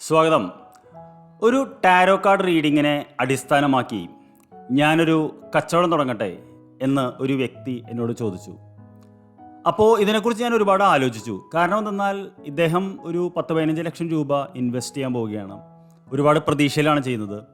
സ്വാഗതം. ഒരു tarot card റീഡിങ്ങിനെ അടിസ്ഥാനമാക്കി ഞാനൊരു കച്ചവടം തുടങ്ങട്ടെ എന്ന് ഒരു വ്യക്തി എന്നോട് ചോദിച്ചു. അപ്പോൾ ഇതിനെക്കുറിച്ച് ഞാൻ ഒരുപാട് ആലോചിച്ചു. കാരണം എന്തെന്നാൽ ഇദ്ദേഹം ഒരു പത്ത് പതിനഞ്ച് ലക്ഷം രൂപ ഇൻവെസ്റ്റ് ചെയ്യാൻ പോവുകയാണ്. ഒരുപാട് പ്രതീക്ഷയിലാണ് ചെയ്യുന്നത്.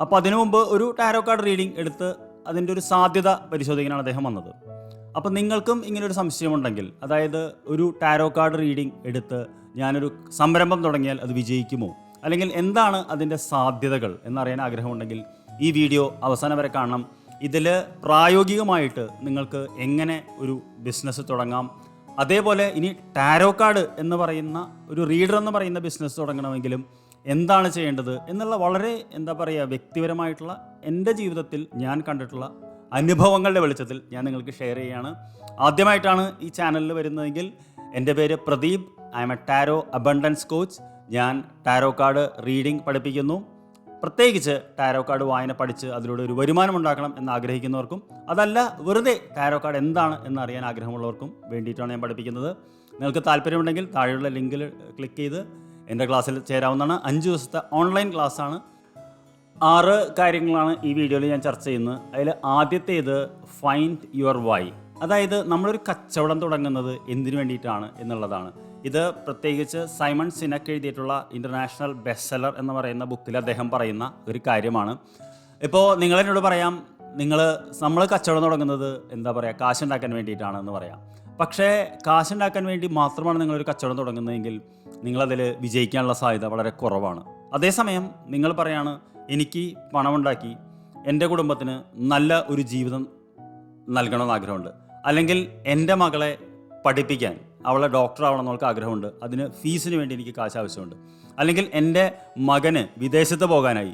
അപ്പോൾ അതിനു മുമ്പ് ഒരു ടാരോ കാർഡ് റീഡിംഗ് എടുത്ത് അതിന്റെ ഒരു സാധ്യത പരിശോധിക്കാനാണ് അദ്ദേഹം വന്നത്. അപ്പോൾ നിങ്ങൾക്കും ഇങ്ങനൊരു സംശയമുണ്ടെങ്കിൽ അതായത് ഒരു ടാരോ കാർഡ് റീഡിംഗ് എടുത്ത് ഞാനൊരു സംരംഭം തുടങ്ങിയാൽ അത് വിജയിക്കുമോ? അല്ലെങ്കിൽ എന്താണ് അതിന്റെ സാധ്യതകൾ എന്നറിയാൻ ആഗ്രഹമുണ്ടെങ്കിൽ ഈ വീഡിയോ അവസാനം വരെ കാണണം. ഇതിൽ പ്രായോഗികമായിട്ട് നിങ്ങൾക്ക് എങ്ങനെ ഒരു ബിസിനസ് തുടങ്ങാം അതേപോലെ ഇനി ടാരോ കാർഡ് എന്ന് പറയുന്ന ഒരു റീഡർ എന്ന് പറയുന്ന ബിസിനസ് തുടങ്ങണമെങ്കിലും എന്താണ് ചെയ്യേണ്ടത് എന്നുള്ള വളരെ എന്താ പറയുക വ്യക്തിപരമായിട്ടുള്ള എന്റെ ജീവിതത്തിൽ ഞാൻ കണ്ടിട്ടുള്ള അനുഭവങ്ങളുടെ വെളിച്ചത്തിൽ ഞാൻ നിങ്ങൾക്ക് ഷെയർ ചെയ്യുകയാണ് ആദ്യമായിട്ടാണ് ഈ ചാനലിൽ വരുന്നതെങ്കിൽ എന്റെ പേര് Pradeep. I am a tarot abundance coach ഞാൻ ടാരോ കാർഡ് റീഡിംഗ് പഠിപ്പിക്കുന്നു. പ്രത്യേകിച്ച് ടാരോ കാർഡ് വായന പഠിച്ച് അതിലൂടെ ഒരു വരുമാനം ഉണ്ടാക്കണം എന്ന് ആഗ്രഹിക്കുന്നവർക്കും അതല്ല വെറുതെ ടാരോ കാർഡ് എന്താണ് എന്ന് അറിയാൻ ആഗ്രഹമുള്ളവർക്കും വേണ്ടിയിട്ടാണ് ഞാൻ പഠിപ്പിക്കുന്നത്. നിങ്ങൾക്ക് താല്പര്യമുണ്ടെങ്കിൽ താഴെയുള്ള ലിങ്കിൽ ക്ലിക്ക് ചെയ്ത് എന്റെ ക്ലാസ്സിൽ ചേരാവുന്നതാണ്. അഞ്ച് ദിവസത്തെ ഓൺലൈൻ ക്ലാസ്സാണ് ആറ് കാര്യങ്ങളാണ് ഈ വീഡിയോയിൽ ഞാൻ ചർച്ച ചെയ്യുന്നത്. അതിൽ ആദ്യത്തേത് ഫൈൻഡ് യുവർ വൈ അതായത് നമ്മളൊരു കച്ചവടം തുടങ്ങുന്നത് എന്തിനു വേണ്ടിയിട്ടാണ് എന്നുള്ളതാണ്. ഇത് പ്രത്യേകിച്ച് സൈമൺ സിനക്ക് എഴുതിയിട്ടുള്ള ഇന്റർനാഷണൽ ബെസ്റ്റ് സെല്ലർ എന്ന് പറയുന്ന ബുക്കിൽ അദ്ദേഹം പറയുന്ന ഒരു കാര്യമാണ്. ഇപ്പോൾ നിങ്ങളെന്നോട് പറയാം നിങ്ങൾ നമ്മൾ കച്ചവടം തുടങ്ങുന്നത് എന്താ പറയുക കാശുണ്ടാക്കാൻ വേണ്ടിയിട്ടാണെന്ന് പറയാം. പക്ഷേ കാശുണ്ടാക്കാൻ വേണ്ടി മാത്രമാണ് നിങ്ങളൊരു കച്ചവടം തുടങ്ങുന്നതെങ്കിൽ നിങ്ങളതിൽ വിജയിക്കാനുള്ള സാധ്യത വളരെ കുറവാണ്. അതേസമയം നിങ്ങൾ പറയാണ് എനിക്ക് പണമുണ്ടാക്കി എന്റെ കുടുംബത്തിന് നല്ല ഒരു ജീവിതം നൽകണമെന്ന് ആഗ്രഹമുണ്ട്. അല്ലെങ്കിൽ എന്റെ മകളെ പഠിപ്പിക്കാൻ അവളെ ഡോക്ടർ ആവണമെന്ന് അവൾക്ക് ആഗ്രഹമുണ്ട്. അതിന് ഫീസിന് വേണ്ടി എനിക്ക് കാശ് ആവശ്യമുണ്ട്. അല്ലെങ്കിൽ എന്റെ മകന് വിദേശത്ത് പോകാനായി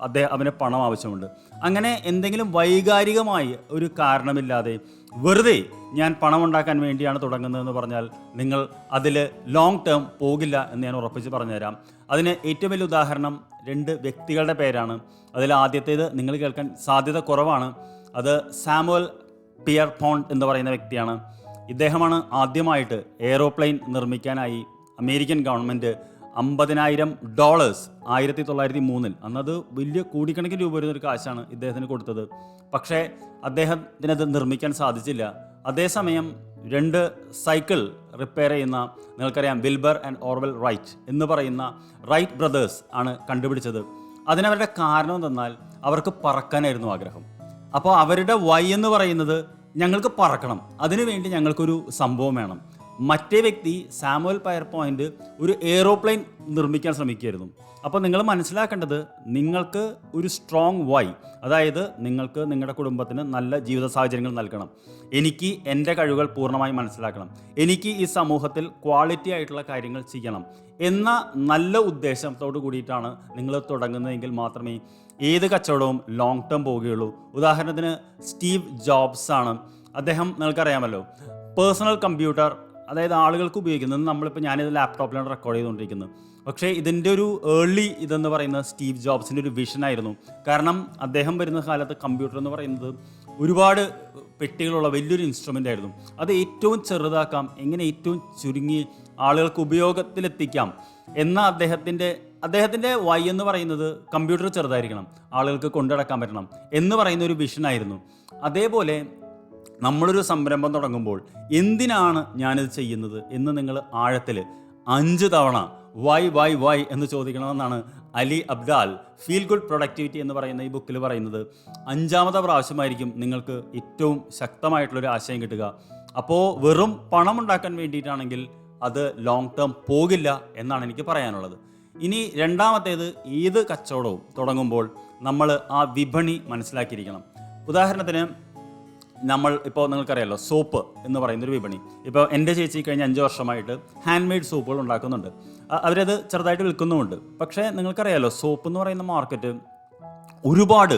അദ്ദേഹം അവന് പണം ആവശ്യമുണ്ട്. അങ്ങനെ എന്തെങ്കിലും വൈകാരികമായി ഒരു കാരണമില്ലാതെ വെറുതെ ഞാൻ പണം ഉണ്ടാക്കാൻ വേണ്ടിയാണ് തുടങ്ങുന്നതെന്ന് പറഞ്ഞാൽ നിങ്ങൾ അതിൽ ലോങ് ടേം പോകില്ല എന്ന് ഞാൻ ഉറപ്പിച്ച് പറഞ്ഞുതരാം. അതിന് ഏറ്റവും വലിയ ഉദാഹരണം രണ്ട് വ്യക്തികളുടെ പേരാണ്. അതിൽ ആദ്യത്തേത് നിങ്ങൾ കേൾക്കാൻ സാധ്യത കുറവാണ്. അത് സാമുവൽ പിയർ പോണ്ട് എന്ന് പറയുന്ന വ്യക്തിയാണ്. ഇദ്ദേഹമാണ് ആദ്യമായിട്ട് എയ്റോപ്ലെയിൻ നിർമ്മിക്കാനായി അമേരിക്കൻ ഗവൺമെന്റ് അമ്പതിനായിരം ഡോളേഴ്സ് ആയിരത്തി തൊള്ളായിരത്തി മൂന്നിൽ അന്നത് വലിയ കോടിക്കണക്കിന് രൂപ വരുന്ന ഒരു കാശാണ് ഇദ്ദേഹത്തിന് കൊടുത്തത്. പക്ഷേ അദ്ദേഹത്തിന് അത് നിർമ്മിക്കാൻ സാധിച്ചില്ല. അതേസമയം രണ്ട് സൈക്കിൾ റിപ്പയർ ചെയ്യുന്ന നിങ്ങൾക്കറിയാം വിൽബർ ആൻഡ് ഓർവൽ റൈറ്റ് എന്ന് പറയുന്ന റൈറ്റ് ബ്രദേഴ്സ് ആണ് കണ്ടുപിടിച്ചത്. അതിനവരുടെ കാരണം തന്നാൽ അവർക്ക് പറക്കാനായിരുന്നു ആഗ്രഹം. അപ്പോൾ അവരുടെ വൈ എന്ന് പറയുന്നത് ഞങ്ങൾക്ക് പറക്കണം. അതിനുവേണ്ടി ഞങ്ങൾക്കൊരു സംഭവം വേണം. മറ്റേ വ്യക്തി സാമുവൽ പയർ പോയിന്റ് ഒരു എയ്റോപ്ലെയിൻ നിർമ്മിക്കാൻ ശ്രമിക്കുകയായിരുന്നു. അപ്പോൾ നിങ്ങൾ മനസ്സിലാക്കേണ്ടത് നിങ്ങൾക്ക് ഒരു സ്ട്രോങ് വൈ അതായത് നിങ്ങൾക്ക് നിങ്ങളുടെ കുടുംബത്തിന് നല്ല ജീവിത സാഹചര്യങ്ങൾ നൽകണം. എനിക്ക് എന്റെ കഴിവുകൾ പൂർണമായി മനസ്സിലാക്കണം. എനിക്ക് ഈ സമൂഹത്തിൽ ക്വാളിറ്റി ആയിട്ടുള്ള കാര്യങ്ങൾ ചെയ്യണം എന്ന നല്ല ഉദ്ദേശത്തോട് കൂടിയിട്ടാണ് നിങ്ങൾ തുടങ്ങുന്നതെങ്കിൽ മാത്രമേ ഏത് കച്ചവടവും ലോങ് ടേം പോവുകയുള്ളൂ. ഉദാഹരണത്തിന് സ്റ്റീവ് ജോബ്സ് ആണ്. അദ്ദേഹം നിങ്ങൾക്കറിയാമല്ലോ പേഴ്സണൽ കമ്പ്യൂട്ടർ അതായത് ആളുകൾക്ക് ഉപയോഗിക്കുന്നത് നമ്മളിപ്പോൾ ഞാനിത് ലാപ്ടോപ്പിലാണ് റെക്കോർഡ് ചെയ്തുകൊണ്ടിരിക്കുന്നത്. പക്ഷേ ഇതിന്റെ ഒരു ഏർലി ഇതെന്ന് പറയുന്നത് സ്റ്റീവ് ജോബ്സിന്റെ ഒരു വിഷൻ ആയിരുന്നു. കാരണം അദ്ദേഹം വരുന്ന കാലത്ത് കമ്പ്യൂട്ടർ എന്ന് പറയുന്നത് ഒരുപാട് പെട്ടികളുള്ള വലിയൊരു ഇൻസ്ട്രുമെന്റ് ആയിരുന്നു. അത് ഏറ്റവും ചെറുതാക്കാം എങ്ങനെ ഏറ്റവും ചുരുങ്ങി ആളുകൾക്ക് ഉപയോഗത്തിലെത്തിക്കാം എന്ന അദ്ദേഹത്തിന്റെ അദ്ദേഹത്തിന്റെ വൈ എന്ന് പറയുന്നത് കമ്പ്യൂട്ടർ ചെറുതായിരിക്കണം ആളുകൾക്ക് കൊണ്ടുനടക്കാൻ പറ്റണം എന്ന് പറയുന്ന ഒരു വിഷനായിരുന്നു അതേപോലെ നമ്മളൊരു സംരംഭം തുടങ്ങുമ്പോൾ എന്തിനാണ് ഞാനിത് ചെയ്യുന്നത് എന്ന് നിങ്ങൾ ആഴത്തിൽ അഞ്ച് തവണ വൈ വൈ വൈ എന്ന് ചോദിക്കണമെന്നാണ് Ali Abdaal feel good productivity എന്ന് പറയുന്ന ഈ ബുക്കിൽ പറയുന്നത്. അഞ്ചാമത്തെ പ്രാവശ്യമായിരിക്കും നിങ്ങൾക്ക് ഏറ്റവും ശക്തമായിട്ടുള്ളൊരു ആശയം കിട്ടുക. അപ്പോൾ വെറും പണം ഉണ്ടാക്കാൻ വേണ്ടിയിട്ടാണെങ്കിൽ അത് ലോങ് ടേം പോകില്ല എന്നാണ് എനിക്ക് പറയാനുള്ളത്. ഇനി രണ്ടാമത്തേത് ഏത് കച്ചവടവും തുടങ്ങുമ്പോൾ നമ്മൾ ആ വിപണി മനസ്സിലാക്കിയിരിക്കണം. ഉദാഹരണത്തിന് നമ്മൾ ഇപ്പോൾ നിങ്ങൾക്കറിയാലോ സോപ്പ് എന്ന് പറയുന്ന ഒരു വിപണി. ഇപ്പോൾ എന്റെ ചേച്ചി കഴിഞ്ഞ അഞ്ച് വർഷമായിട്ട് ഹാൻഡ് മെയ്ഡ് സോപ്പുകൾ ഉണ്ടാക്കുന്നുണ്ട് അവരത് ചെറുതായിട്ട് വിൽക്കുന്നുമുണ്ട്. പക്ഷേ നിങ്ങൾക്കറിയാലോ സോപ്പ് എന്ന് പറയുന്ന മാർക്കറ്റ് ഒരുപാട്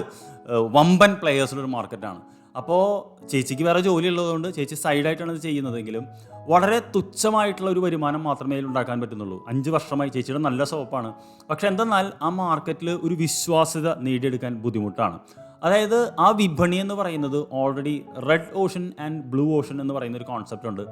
വമ്പൻ പ്ലെയേഴ്സിലൊരു മാർക്കറ്റാണ് അപ്പോൾ ചേച്ചിക്ക് വേറെ ജോലി ഉള്ളതുകൊണ്ട് ചേച്ചി സൈഡായിട്ടാണ് ഇത് ചെയ്യുന്നതെങ്കിലും വളരെ തുച്ഛമായിട്ടുള്ള ഒരു വരുമാനം മാത്രമേ ഉണ്ടാക്കാൻ പറ്റുന്നുള്ളൂ. അഞ്ച് വർഷമായി ചേച്ചിയുടെ നല്ല സോപ്പാണ് പക്ഷേ എന്തെന്നാൽ ആ മാർക്കറ്റിൽ ഒരു വിശ്വാസ്യത നേടിയെടുക്കാൻ ബുദ്ധിമുട്ടാണ്. അതായത് ആ വിപണി എന്ന് പറയുന്നത് already red ocean and blue ocean എന്ന് പറയുന്ന ഒരു കോൺസെപ്റ്റ് ഉണ്ട്.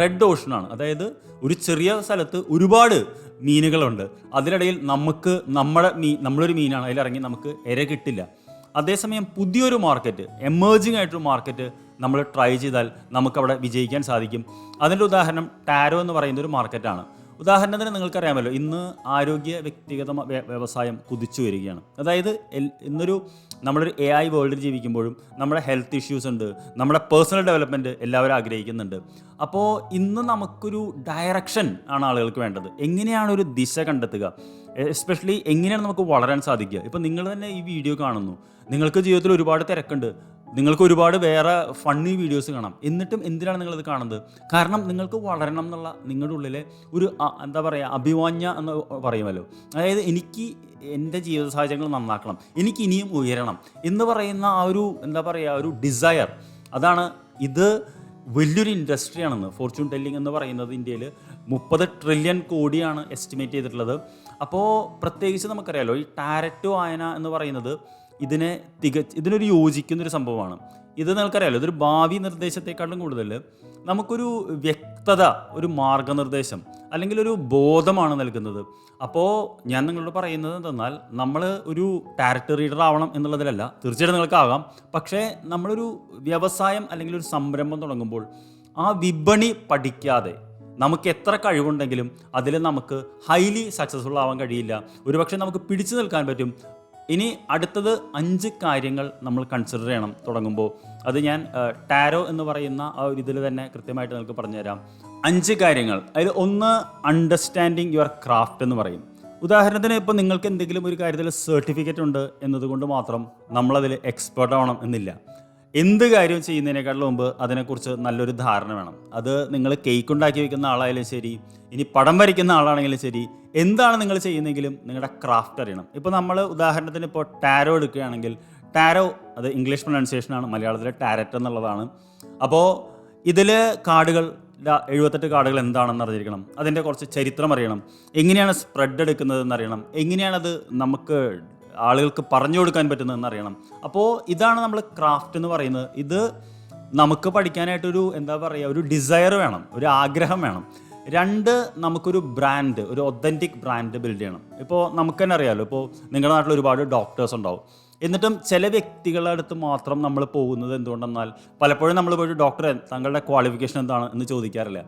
റെഡ് ഓഷൻ ആണ്. അതായത് ഒരു ചെറിയ സ്ഥലത്ത് ഒരുപാട് മീനുകളുണ്ട്. അതിനിടയിൽ നമുക്ക് നമ്മുടെ മീൻ നമ്മളൊരു മീനാണ്. അതിലിറങ്ങി നമുക്ക് ഇര കിട്ടില്ല. അതേസമയം പുതിയൊരു മാർക്കറ്റ് എമേർജിങ് ആയിട്ടൊരു മാർക്കറ്റ് നമ്മൾ ട്രൈ ചെയ്താൽ നമുക്കവിടെ വിജയിക്കാൻ സാധിക്കും. അതിന്റെ ഉദാഹരണം ടാരോ എന്ന് പറയുന്ന ഒരു മാർക്കറ്റാണ് ഉദാഹരണത്തിന് നിങ്ങൾക്കറിയാമല്ലോ ഇന്ന് ആരോഗ്യ വ്യക്തിഗത വ്യവസായം കുതിച്ചു വരികയാണ്. അതായത് ഇന്നൊരു നമ്മളൊരു എ ഐ വേൾഡിൽ ജീവിക്കുമ്പോഴും നമ്മുടെ ഹെൽത്ത് ഇഷ്യൂസ് ഉണ്ട് നമ്മുടെ പേഴ്സണൽ ഡെവലപ്മെന്റ് എല്ലാവരും ആഗ്രഹിക്കുന്നുണ്ട്. അപ്പോൾ ഇന്ന് നമുക്കൊരു ഡയറക്ഷൻ ആണ് ആളുകൾക്ക് വേണ്ടത്. എങ്ങനെയാണ് ഒരു ദിശ കണ്ടെത്തുക? എസ്പെഷ്യലി എങ്ങനെയാണ് നമുക്ക് വളരാൻ സാധിക്കുക? ഇപ്പം നിങ്ങൾ തന്നെ ഈ വീഡിയോ കാണുന്നു. നിങ്ങൾക്ക് ജീവിതത്തിൽ ഒരുപാട് തിരക്കുണ്ട്. നിങ്ങൾക്ക് ഒരുപാട് വേറെ ഫണ്ണി വീഡിയോസ് കാണാം. എന്നിട്ടും എന്തിനാണ് നിങ്ങളിത് കാണുന്നത്? കാരണം നിങ്ങൾക്ക് വളരണം എന്നുള്ള നിങ്ങളുടെ ഉള്ളിലെ ഒരു എന്താ പറയുക അഭിവാഞ്ഞ എന്ന് പറയുമല്ലോ. അതായത് എനിക്ക് എന്റെ ജീവിത സാഹചര്യങ്ങൾ നന്നാക്കണം. എനിക്ക് ഇനിയും ഉയരണം എന്ന് പറയുന്ന ആ ഒരു എന്താ പറയുക ഒരു ഡിസയർ അതാണ് ഇത് വലിയൊരു ഇൻഡസ്ട്രിയാണെന്ന് ഫോർച്യൂൺ ടെല്ലിംഗ് എന്ന് പറയുന്നത് ഇന്ത്യയിൽ മുപ്പത് ട്രില്യൺ കോടിയാണ് എസ്റ്റിമേറ്റ് ചെയ്തിട്ടുള്ളത്. അപ്പോൾ പ്രത്യേകിച്ച് നമുക്കറിയാലോ ഈ ടാരറ്റോ വായന എന്ന് പറയുന്നത് ഇതിനെ തിക ഇതിനൊരു യോജിക്കുന്നൊരു സംഭവമാണ്. ഇത് നിങ്ങൾക്കറിയാലോ ഇതൊരു ഭാവി നിർദ്ദേശത്തെക്കാളും കൂടുതൽ നമുക്കൊരു വ്യക്തത ഒരു മാർഗനിർദ്ദേശം അല്ലെങ്കിൽ ഒരു ബോധമാണ് നൽകുന്നത്. അപ്പോൾ ഞാൻ നിങ്ങളോട് പറയുന്നത് എന്തെന്നാൽ നമ്മൾ ഒരു ടാരക്ടർ റീഡർ ആവണം എന്നുള്ളതിലല്ല തീർച്ചയായിട്ടും നിങ്ങൾക്കാകാം. പക്ഷേ നമ്മളൊരു വ്യവസായം അല്ലെങ്കിൽ ഒരു സംരംഭം തുടങ്ങുമ്പോൾ ആ വിപണി പഠിക്കാതെ നമുക്ക് എത്ര കഴിവുണ്ടെങ്കിലും അതിൽ നമുക്ക് ഹൈലി സക്സസ്ഫുൾ ആവാൻ കഴിയില്ല. ഒരുപക്ഷെ നമുക്ക് പിടിച്ചു നിൽക്കാൻ പറ്റും. ഇനി അടുത്തത് അഞ്ച് കാര്യങ്ങൾ നമ്മൾ കൺസിഡർ ചെയ്യണം തുടങ്ങുമ്പോൾ. അത് ഞാൻ ടാരോ എന്ന് പറയുന്ന ആ ഒരു ഇതിൽ തന്നെ കൃത്യമായിട്ട് നിങ്ങൾക്ക് പറഞ്ഞുതരാം. അഞ്ച് കാര്യങ്ങൾ. അതിൽ ഒന്ന് അണ്ടർസ്റ്റാൻഡിങ് യുവർ ക്രാഫ്റ്റ് എന്ന് പറയും. ഉദാഹരണത്തിന് ഇപ്പോൾ നിങ്ങൾക്ക് എന്തെങ്കിലും ഒരു കാര്യത്തിൽ സർട്ടിഫിക്കറ്റ് ഉണ്ട് എന്നതുകൊണ്ട് മാത്രം നമ്മളതിൽ എക്സ്പേർട്ട് ആവണം എന്നില്ല. എന്ത് കാര്യം ചെയ്യുന്നതിനേക്കാളും മുമ്പ് അതിനെക്കുറിച്ച് നല്ലൊരു ധാരണ വേണം. അത് നിങ്ങൾ കേക്ക് ഉണ്ടാക്കി വെക്കുന്ന ആളായാലും ശരി ഇനി പടം വരയ്ക്കുന്ന ആളാണെങ്കിലും ശരി എന്താണ് നിങ്ങൾ ചെയ്യുന്നതെങ്കിലും നിങ്ങളുടെ ക്രാഫ്റ്റ് അറിയണം. ഇപ്പോൾ നമ്മൾ ഉദാഹരണത്തിന് ഇപ്പോൾ ടാരോ എടുക്കുകയാണെങ്കിൽ ടാരോ അത് ഇംഗ്ലീഷ് പ്രൊനൗൺസിയേഷനാണ് മലയാളത്തിലെ ടാരറ്റ് എന്നുള്ളതാണ്. അപ്പോൾ ഇതിൽ കാർഡുകൾ എഴുപത്തെട്ട് കാർഡുകൾ എന്താണെന്ന് അറിഞ്ഞിരിക്കണം. അതിന്റെ കുറച്ച് ചരിത്രം അറിയണം. എങ്ങനെയാണ് സ്പ്രെഡ് എടുക്കുന്നതെന്ന് അറിയണം. എങ്ങനെയാണത് നമുക്ക് ആളുകൾക്ക് പറഞ്ഞു കൊടുക്കാൻ പറ്റുന്നതെന്ന് അറിയണം. അപ്പോൾ ഇതാണ് നമ്മൾ ക്രാഫ്റ്റ് എന്ന് പറയുന്നത്. ഇത് നമുക്ക് പഠിക്കാനായിട്ടൊരു എന്താ പറയുക ഒരു ഡിസയർ വേണം ഒരു ആഗ്രഹം വേണം. രണ്ട് നമുക്കൊരു ബ്രാൻഡ് ഒരു ഒത്തന്റിക് ബ്രാൻഡ് ബിൽഡ് ചെയ്യണം. ഇപ്പോൾ നമുക്ക് തന്നെ അറിയാമല്ലോ ഇപ്പോൾ നിങ്ങളുടെ നാട്ടിൽ ഒരുപാട് ഡോക്ടേഴ്സ് ഉണ്ടാവും. എന്നിട്ടും ചില വ്യക്തികളുടെ അടുത്ത് മാത്രം നമ്മൾ പോകുന്നത് എന്തുകൊണ്ടെന്നാൽ പലപ്പോഴും നമ്മൾ പോയിട്ട് ഡോക്ടറെ താങ്കളുടെ ക്വാളിഫിക്കേഷൻ എന്താണ്? എന്ന് ചോദിക്കാറില്ല.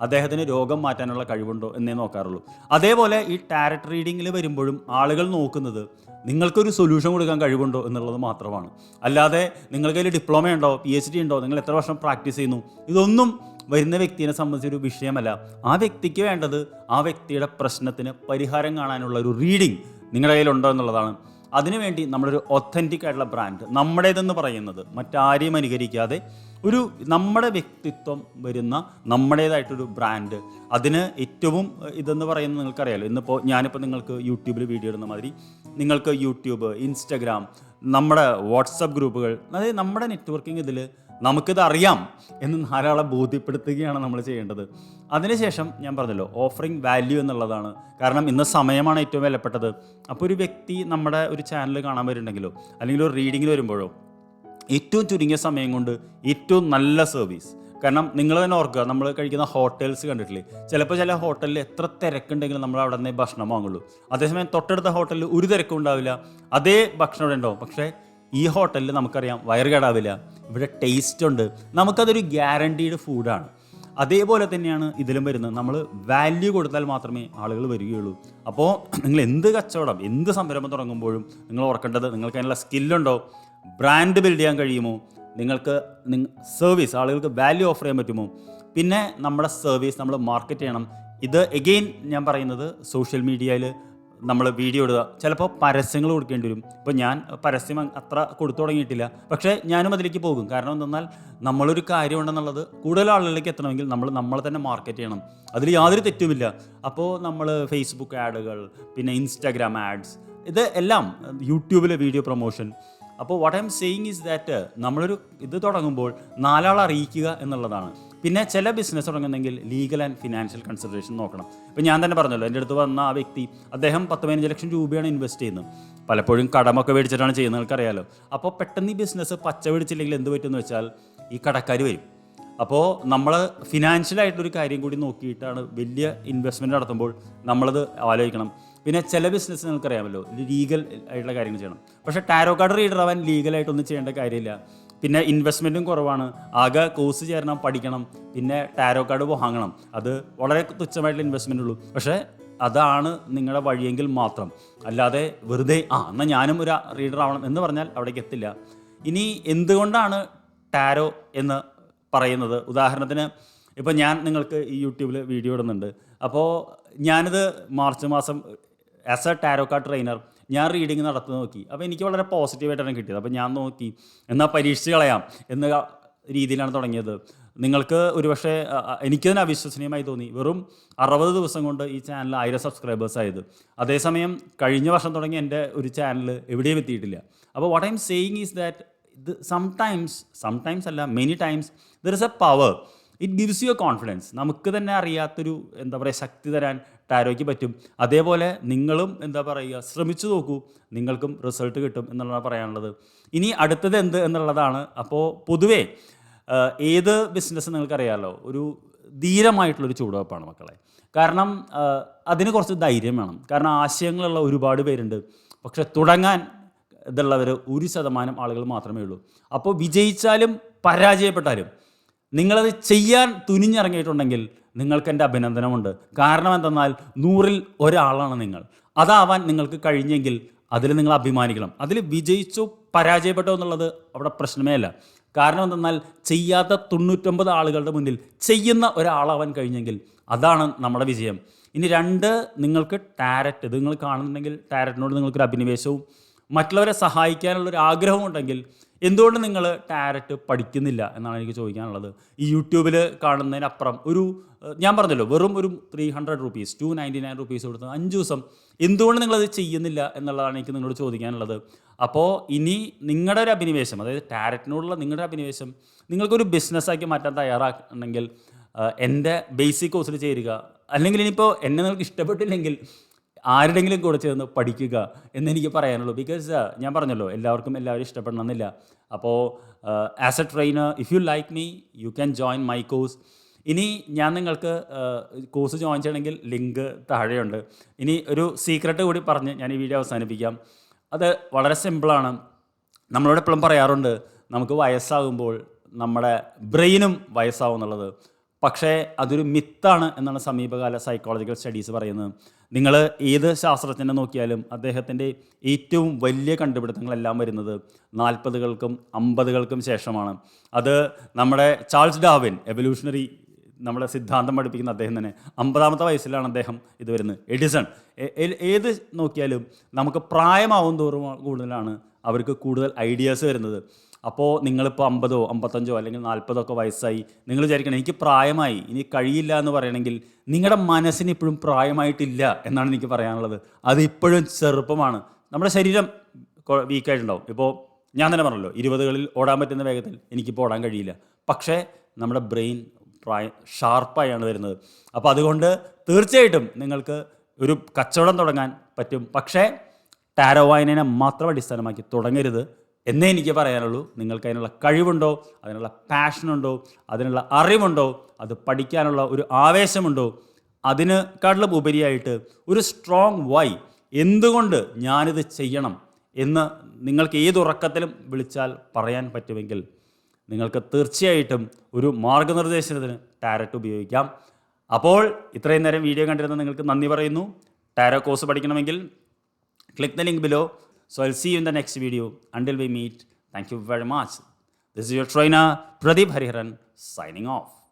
അദ്ദേഹത്തിന് രോഗം മാറ്റാനുള്ള കഴിവുണ്ടോ എന്നേ നോക്കാറുള്ളൂ. അതേപോലെ ഈ ടാരറ്റ് റീഡിങ്ങിൽ വരുമ്പോഴും ആളുകൾ നോക്കുന്നത് നിങ്ങൾക്കൊരു സൊല്യൂഷൻ കൊടുക്കാൻ കഴിവുണ്ടോ എന്നുള്ളത് മാത്രമാണ്. അല്ലാതെ നിങ്ങൾക്ക് അതിൽ ഡിപ്ലോമ ഉണ്ടോ പി എച്ച് ഡി ഉണ്ടോ നിങ്ങൾ എത്ര വർഷം പ്രാക്ടീസ് ചെയ്യുന്നു ഇതൊന്നും വരുന്ന വ്യക്തിയെ സംബന്ധിച്ചൊരു വിഷയമല്ല. ആ വ്യക്തിക്ക് വേണ്ടത് ആ വ്യക്തിയുടെ പ്രശ്നത്തിന് പരിഹാരം കാണാനുള്ള ഒരു റീഡിങ് നിങ്ങളുടെ കയ്യിലുണ്ടോ എന്നുള്ളതാണ്. അതിനുവേണ്ടി നമ്മളൊരു ഒത്തന്റിക് ആയിട്ടുള്ള ബ്രാൻഡ് നമ്മുടേതെന്ന് പറയുന്നത് മറ്റാരെയും അനുകരിക്കാതെ ഒരു നമ്മുടെ വ്യക്തിത്വം വരുന്ന നമ്മുടേതായിട്ടൊരു ബ്രാൻഡ് അതിന് ഏറ്റവും ഇതെന്ന് പറയുന്നത് നിങ്ങൾക്കറിയാലോ. ഇന്നിപ്പോൾ ഞാനിപ്പോൾ നിങ്ങൾക്ക് യൂട്യൂബിൽ വീഡിയോ ഇടുന്ന മാതിരി നിങ്ങൾക്ക് യൂട്യൂബ് ഇൻസ്റ്റഗ്രാം നമ്മുടെ വാട്സപ്പ് ഗ്രൂപ്പുകൾ അതായത് നമ്മുടെ നെറ്റ്വർക്കിംഗ് ഇതിൽ നമുക്കിത് അറിയാം എന്ന് ധാരാളം ബോധ്യപ്പെടുത്തുകയാണ് നമ്മൾ ചെയ്യേണ്ടത്. അതിനുശേഷം ഞാൻ പറഞ്ഞല്ലോ ഓഫറിങ് വാല്യൂ എന്നുള്ളതാണ്. കാരണം ഇന്ന് സമയമാണ് ഏറ്റവും വിലപ്പെട്ടത്. അപ്പോൾ ഒരു വ്യക്തി നമ്മുടെ ഒരു ചാനൽ കാണാൻ വരുന്നുണ്ടെങ്കിലോ അല്ലെങ്കിൽ ഒരു റീഡിങ്ങിൽ വരുമ്പോഴോ ഏറ്റവും ചുരുങ്ങിയ സമയം കൊണ്ട് ഏറ്റവും നല്ല സർവീസ് കാരണം നിങ്ങൾ തന്നെ ഓർക്കുക നമ്മൾ കഴിക്കുന്ന ഹോട്ടൽസ് കണ്ടിട്ടില്ലേ? ചിലപ്പോൾ ചില ഹോട്ടലിൽ എത്ര തിരക്കുണ്ടെങ്കിലും നമ്മൾ അവിടെ നിന്ന് ഭക്ഷണം വാങ്ങുള്ളൂ. അതേസമയം തൊട്ടടുത്ത ഹോട്ടലിൽ ഒരു തിരക്കും ഉണ്ടാവില്ല. അതേ ഭക്ഷണം ഉണ്ടാവും. പക്ഷേ ഈ ഹോട്ടലിൽ നമുക്കറിയാം വയറ് കേടാവില്ല ഇവിടെ ടേസ്റ്റ് ഉണ്ട്. നമുക്കതൊരു ഗ്യാരണ്ടീഡ് ഫുഡാണ് അതേപോലെ തന്നെയാണ് ഇതിലും വരുന്നത്. നമ്മൾ വാല്യൂ കൊടുത്താൽ മാത്രമേ ആളുകൾ വരികയുള്ളൂ. അപ്പോൾ നിങ്ങൾ എന്ത് കച്ചവടം എന്ത് സംരംഭം തുടങ്ങുമ്പോഴും നിങ്ങൾ ഓർക്കേണ്ടത് നിങ്ങൾക്ക് അതിനുള്ള സ്കില്ലുണ്ടോ ബ്രാൻഡ് ബിൽഡ് ചെയ്യാൻ കഴിയുമോ? നിങ്ങൾക്ക് സർവീസ് ആളുകൾക്ക് വാല്യൂ ഓഫർ ചെയ്യാൻ പറ്റുമോ? പിന്നെ നമ്മുടെ സർവീസ് നമ്മൾ മാർക്കറ്റ് ചെയ്യണം. ഇത് എഗെയിൻ ഞാൻ പറയുന്നത് സോഷ്യൽ മീഡിയയിൽ നമ്മൾ വീഡിയോ ഇടുക. ചിലപ്പോൾ പരസ്യങ്ങൾ കൊടുക്കേണ്ടി വരും. ഇപ്പോൾ ഞാൻ പരസ്യം അത്ര കൊടുത്തു തുടങ്ങിയിട്ടില്ല. പക്ഷേ ഞാനും അതിലേക്ക് പോകും. കാരണം എന്തെന്നാൽ നമ്മളൊരു കാര്യമുണ്ടെന്നുള്ളത് കൂടുതൽ ആളുകളിലേക്ക് എത്തണമെങ്കിൽ നമ്മൾ നമ്മളെ തന്നെ മാർക്കറ്റ് ചെയ്യണം. അതിൽ യാതൊരു തെറ്റുമില്ല. അപ്പോൾ നമ്മൾ ഫേസ്ബുക്ക് ആഡുകൾ പിന്നെ ഇൻസ്റ്റാഗ്രാം ആഡ്സ് ഇത് എല്ലാം യൂട്യൂബിലെ വീഡിയോ പ്രൊമോഷൻ അപ്പോൾ what I am saying is that നമ്മളൊരു ഇത് തുടങ്ങുമ്പോൾ നാലാൾ അറിയിക്കുക എന്നുള്ളതാണ്. പിന്നെ ചില ബിസിനസ് തുടങ്ങുന്നെങ്കിൽ ലീഗൽ ആൻഡ് ഫിനാൻഷ്യൽ കൺസിഡറേഷൻ നോക്കണം. ഇപ്പം ഞാൻ തന്നെ പറഞ്ഞല്ലോ എന്റെ അടുത്ത് വന്ന ആ വ്യക്തി അദ്ദേഹം പത്ത് പതിനഞ്ച് ലക്ഷം രൂപയാണ് ഇൻവെസ്റ്റ് ചെയ്യുന്നത്. പലപ്പോഴും കടമൊക്കെ മേടിച്ചിട്ടാണ് ചെയ്യുന്നത് നിങ്ങൾക്കറിയാലോ അപ്പോൾ പെട്ടെന്ന് ഈ ബിസിനസ് പച്ച പിടിച്ചില്ലെങ്കിൽ എന്ത് പറ്റുമെന്ന് വെച്ചാൽ ഈ കടക്കാർ വരും. അപ്പോൾ നമ്മൾ ഫിനാൻഷ്യലായിട്ടൊരു കാര്യം കൂടി നോക്കിയിട്ടാണ് വലിയ ഇൻവെസ്റ്റ്മെന്റ് നടത്തുമ്പോൾ നമ്മളത് ആലോചിക്കണം. പിന്നെ ചില ബിസിനസ് നിങ്ങൾക്കറിയാമല്ലോ ലീഗൽ ആയിട്ടുള്ള കാര്യങ്ങൾ ചെയ്യണം. പക്ഷേ ടാരോ കാർഡ് റീഡർ ആവാൻ ലീഗലായിട്ടൊന്നും ചെയ്യേണ്ട കാര്യമില്ല. പിന്നെ ഇൻവെസ്റ്റ്മെന്റും കുറവാണ്. ആകെ കോഴ്സ് ചേരണം പഠിക്കണം പിന്നെ ടാരോ കാർഡ് വാങ്ങണം. അത് വളരെ തുച്ഛമായിട്ടുള്ള ഇൻവെസ്റ്റ്മെന്റ് ഉള്ളൂ. പക്ഷേ അതാണ് നിങ്ങളുടെ വഴിയെങ്കിൽ മാത്രം. അല്ലാതെ വെറുതെ ആ എന്നാൽ ഞാനും ഒരു റീഡർ ആവണം എന്ന് പറഞ്ഞാൽ അവിടേക്ക് എത്തില്ല. ഇനി എന്തുകൊണ്ടാണ് ടാരോ എന്ന് പറയുന്നത്? ഉദാഹരണത്തിന് ഇപ്പോൾ ഞാൻ നിങ്ങൾക്ക് ഈ യൂട്യൂബിൽ വീഡിയോ ഇടുന്നുണ്ട്. അപ്പോൾ ഞാനിത് മാർച്ച് മാസം as a tarot card trainer ഞാൻ റീഡിങ് നടത്തി നോക്കി. അപ്പോൾ എനിക്ക് വളരെ പോസിറ്റീവായിട്ടാണ് കിട്ടിയത്. അപ്പോൾ ഞാൻ നോക്കി എന്നാൽ പരീക്ഷിച്ച് കളയാം എന്ന രീതിയിലാണ് തുടങ്ങിയത്. നിങ്ങൾക്ക് ഒരുപക്ഷെ പക്ഷേ അ, എനിക്കതിന് അവിശ്വസനീയമായി തോന്നി. വെറും അറുപത് ദിവസം കൊണ്ട് ഈ ചാനൽ ആയിരം സബ്സ്ക്രൈബേഴ്സ് ആയത്. അതേസമയം കഴിഞ്ഞ വർഷം തുടങ്ങി എന്റെ ഒരു ചാനൽ എവിടെയും എത്തിയിട്ടില്ല. അപ്പോൾ what I am saying is that ഇത് സംടൈംസ് സംടൈംസ് അല്ല many times there is a power it gives you a confidence നമുക്ക് തന്നെ അറിയാത്തൊരു എന്താ പറയുക ശക്തി തരാൻ ടാരോയ്ക്ക് പറ്റും. അതേപോലെ നിങ്ങളും എന്താ പറയുക ശ്രമിച്ചു നോക്കൂ. നിങ്ങൾക്കും റിസൾട്ട് കിട്ടും എന്നുള്ളതാണ് പറയാനുള്ളത്. ഇനി അടുത്തത് എന്ത് എന്നുള്ളതാണ്. അപ്പോൾ പൊതുവേ ഏത് ബിസിനസ് നിങ്ങൾക്കറിയാമല്ലോ ഒരു ധീരമായിട്ടുള്ളൊരു ചൂടുവെപ്പാണ് മക്കളെ. കാരണം അതിന് കുറച്ച് ധൈര്യം വേണം. കാരണം ആശയങ്ങളുള്ള ഒരുപാട് പേരുണ്ട്. പക്ഷെ തുടങ്ങാൻ ഇതുള്ളവർ ഒരു ശതമാനം ആളുകൾ മാത്രമേ ഉള്ളൂ. അപ്പോൾ വിജയിച്ചാലും പരാജയപ്പെട്ടാലും നിങ്ങളത് ചെയ്യാൻ തുനിഞ്ഞിറങ്ങിയിട്ടുണ്ടെങ്കിൽ നിങ്ങൾക്ക് എന്റെ അഭിനന്ദനമുണ്ട്. കാരണം എന്തെന്നാൽ നൂറിൽ ഒരാളാണ് നിങ്ങൾ. അതാവാൻ നിങ്ങൾക്ക് കഴിഞ്ഞെങ്കിൽ അതിൽ നിങ്ങൾ അഭിമാനിക്കണം. അതിൽ വിജയിച്ചോ പരാജയപ്പെട്ടോ എന്നുള്ളത് അവിടെ പ്രശ്നമേ അല്ല. കാരണം എന്തെന്നാൽ ചെയ്യാത്ത തൊണ്ണൂറ്റൊമ്പത് ആളുകളുടെ മുന്നിൽ ചെയ്യുന്ന ഒരാളാവാൻ കഴിഞ്ഞെങ്കിൽ അതാണ് നമ്മുടെ വിജയം. ഇനി രണ്ട് നിങ്ങൾക്ക് ടാരറ്റ് ഇത് നിങ്ങൾ കാണുന്നുണ്ടെങ്കിൽ ടാരറ്റിനോട് നിങ്ങൾക്കൊരു അഭിനിവേശവും മറ്റുള്ളവരെ സഹായിക്കാനുള്ള ഒരു ഉണ്ടെങ്കിൽ എന്തുകൊണ്ട് നിങ്ങൾ ടാരറ്റ് പഠിക്കുന്നില്ല എന്നാണ് എനിക്ക് ചോദിക്കാനുള്ളത്. ഈ യൂട്യൂബിൽ കാണുന്നതിനപ്പുറം ഒരു ഞാൻ പറഞ്ഞല്ലോ വെറും ഒരു three hundred rupees two ninety nine rupees കൊടുത്ത് അഞ്ച് ദിവസം എന്തുകൊണ്ട് നിങ്ങളത് ചെയ്യുന്നില്ല എന്നുള്ളതാണ് എനിക്ക് നിങ്ങളോട് ചോദിക്കാനുള്ളത്. അപ്പോൾ ഇനി നിങ്ങളുടെ ഒരു അഭിനിവേശം അതായത് ടാരറ്റിനോടുള്ള നിങ്ങളുടെ അഭിനിവേശം നിങ്ങൾക്കൊരു ബിസിനസ്സാക്കി മാറ്റാൻ തയ്യാറാക്കണമെങ്കിൽ ഏഹ്, എന്റെ ബേസിക് കോഴ്സിൽ ചേരുക. അല്ലെങ്കിൽ ഇനിയിപ്പോൾ എന്നെ നിങ്ങൾക്ക് ഇഷ്ടപ്പെട്ടില്ലെങ്കിൽ ആരുടെങ്കിലും കൂടെ ചേർന്ന് പഠിക്കുക എന്നെനിക്ക് പറയാനുള്ളൂ. ബിക്കോസ് ഞാൻ പറഞ്ഞല്ലോ എല്ലാവർക്കും എല്ലാവരും ഇഷ്ടപ്പെടണമെന്നില്ല. അപ്പോൾ as a trainer if you like me you can join my course ഇനി ഞാൻ നിങ്ങൾക്ക് കോഴ്സ് ജോയിൻ ചെയ്യണമെങ്കിൽ ലിങ്ക് താഴെയുണ്ട്. ഇനി ഒരു സീക്രട്ട് കൂടി പറഞ്ഞ് ഞാൻ ഈ വീഡിയോ അവസാനിപ്പിക്കാം. അത് വളരെ സിമ്പിളാണ് നമ്മളോട് എപ്പോഴും പറയാറുണ്ട് നമുക്ക് വയസ്സാകുമ്പോൾ നമ്മുടെ ബ്രെയിനും വയസ്സാവും എന്നുള്ളത്. പക്ഷേ അതൊരു മിത്താണ് എന്നാണ് സമീപകാല സൈക്കോളജിക്കൽ സ്റ്റഡീസ് പറയുന്നത്. നിങ്ങൾ ഏത് ശാസ്ത്രജ്ഞനെ നോക്കിയാലും അദ്ദേഹത്തിന്റെ ഏറ്റവും വലിയ കണ്ടുപിടുത്തങ്ങളെല്ലാം വരുന്നത് നാൽപ്പതുകൾക്കും അമ്പതുകൾക്കും ശേഷമാണ്. അത് നമ്മുടെ ചാൾസ് ഡാവിൻ എവല്യൂഷണറി നമ്മുടെ സിദ്ധാന്തം പഠിപ്പിക്കുന്ന അദ്ദേഹം തന്നെ അമ്പതാമത്തെ വയസ്സിലാണ് അദ്ദേഹം ഇത് വരുന്നത്. എഡിസൺ ഏത് നോക്കിയാലും നമുക്ക് പ്രായമാവും തോറും കൂടുതലാണ് അവർക്ക് കൂടുതൽ ഐഡിയാസ് വരുന്നത്. അപ്പോൾ നിങ്ങളിപ്പോൾ അമ്പതോ അമ്പത്തഞ്ചോ അല്ലെങ്കിൽ നാൽപ്പതോ ഒക്കെ വയസ്സായി. നിങ്ങൾ വിചാരിക്കണം എനിക്ക് പ്രായമായി ഇനി കഴിയില്ല എന്ന് പറയണമെങ്കിൽ നിങ്ങളുടെ മനസ്സിന് ഇപ്പോഴും പ്രായമായിട്ടില്ല എന്നാണ് എനിക്ക് പറയാനുള്ളത്. അത് ഇപ്പോഴും ചെറുപ്പമാണ്. നമ്മുടെ ശരീരം വീക്കായിട്ടുണ്ടാവും ഇപ്പോൾ ഞാൻ തന്നെ പറഞ്ഞല്ലോ ഇരുപതുകളിൽ ഓടാൻ പറ്റുന്ന വേഗത്തിൽ എനിക്കിപ്പോൾ ഓടാൻ കഴിയില്ല. പക്ഷേ നമ്മുടെ ബ്രെയിൻ പ്രായ ഷാർപ്പായാണ് വരുന്നത്. അപ്പോൾ അതുകൊണ്ട് തീർച്ചയായിട്ടും നിങ്ങൾക്ക് ഒരു കച്ചവടം തുടങ്ങാൻ പറ്റും. പക്ഷേ ടാരോ വായനയെ മാത്രം അടിസ്ഥാനമാക്കി തുടങ്ങരുത്. എന്നേ എനിക്ക് പറയാനുള്ളൂ. നിങ്ങൾക്ക് അതിനുള്ള കഴിവുണ്ടോ? അതിനുള്ള പാഷനുണ്ടോ അതിനുള്ള അറിവുണ്ടോ? അത് പഠിക്കാനുള്ള ഒരു ആവേശമുണ്ടോ? അതിനെക്കാട്ടിലും ഉപരിയായിട്ട് ഒരു സ്ട്രോങ് വൈ എന്തുകൊണ്ട് ഞാനിത് ചെയ്യണം എന്ന് നിങ്ങൾക്ക് ഏത് ഉറക്കത്തിലും വിളിച്ചാൽ പറയാൻ പറ്റുമെങ്കിൽ നിങ്ങൾക്ക് തീർച്ചയായിട്ടും ഒരു മാർഗനിർദ്ദേശത്തിന് ടാരറ്റ് ഉപയോഗിക്കാം. അപ്പോൾ ഇത്രയും നേരം വീഡിയോ കണ്ടിരുന്ന നിങ്ങൾക്ക് നന്ദി പറയുന്നു. ടാരോ കോഴ്സ് പഠിക്കണമെങ്കിൽ click the link below. So I'll see you in the next video. Until we meet, thank you very much. This is your trainer, Pradeep Hariharan, signing off.